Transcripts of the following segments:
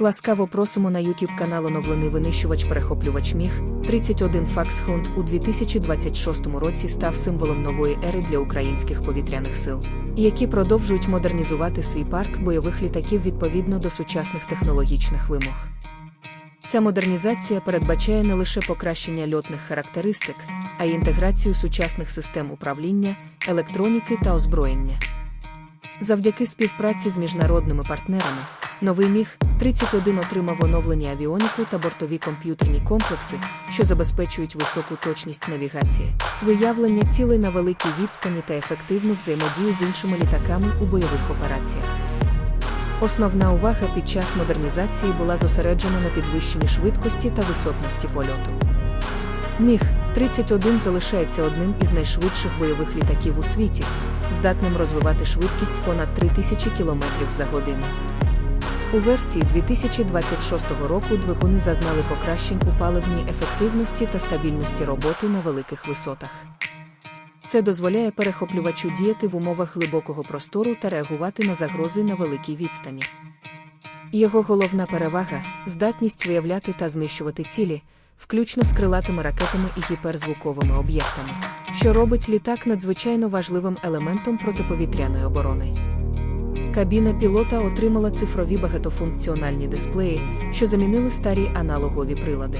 Ласкаво просимо на YouTube канал оновлений винищувач-перехоплювач Міг 31 Факсхунд у 2026 році став символом нової ери для українських повітряних сил, які продовжують модернізувати свій парк бойових літаків відповідно до сучасних технологічних вимог. Ця модернізація передбачає не лише покращення льотних характеристик, а й інтеграцію сучасних систем управління, електроніки та озброєння. Завдяки співпраці з міжнародними партнерами, новий міг 31 отримав оновлені авіоніку та бортові комп'ютерні комплекси, що забезпечують високу точність навігації, виявлення цілей на великій відстані та ефективну взаємодію з іншими літаками у бойових операціях. Основна увага під час модернізації була зосереджена на підвищенні швидкості та висотності польоту. Міг 31 залишається одним із найшвидших бойових літаків у світі, здатним розвивати швидкість понад 3000 км за годину. У версії 2026 року двигуни зазнали покращень у паливній ефективності та стабільності роботи на великих висотах. Це дозволяє перехоплювачу діяти в умовах глибокого простору та реагувати на загрози на великій відстані. Його головна перевага здатність виявляти та знищувати цілі, включно з крилатими ракетами і гіперзвуковими об'єктами, що робить літак надзвичайно важливим елементом протиповітряної оборони. Кабіна пілота отримала цифрові багатофункціональні дисплеї, що замінили старі аналогові прилади.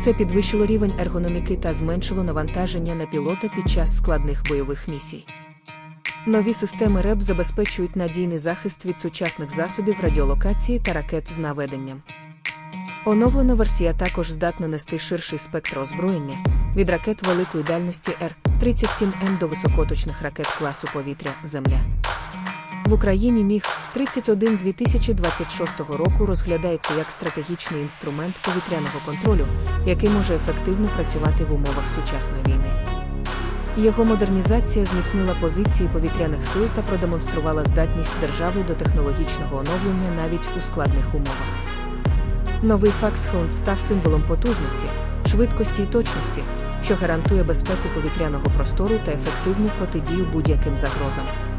Це підвищило рівень ергономіки та зменшило навантаження на пілота під час складних бойових місій. Нові системи РЕБ забезпечують надійний захист від сучасних засобів радіолокації та ракет з наведенням. Оновлена версія також здатна нести ширший спектр озброєння від ракет великої дальності Р-37М до високоточних ракет класу повітря Земля. В Україні міг 31 2026 року розглядається як стратегічний інструмент повітряного контролю, який може ефективно працювати в умовах сучасної війни. Його модернізація зміцнила позиції повітряних сил та продемонструвала здатність держави до технологічного оновлення навіть у складних умовах. Новий Факсхонд став символом потужності, швидкості і точності, що гарантує безпеку повітряного простору та ефективну протидію будь-яким загрозам.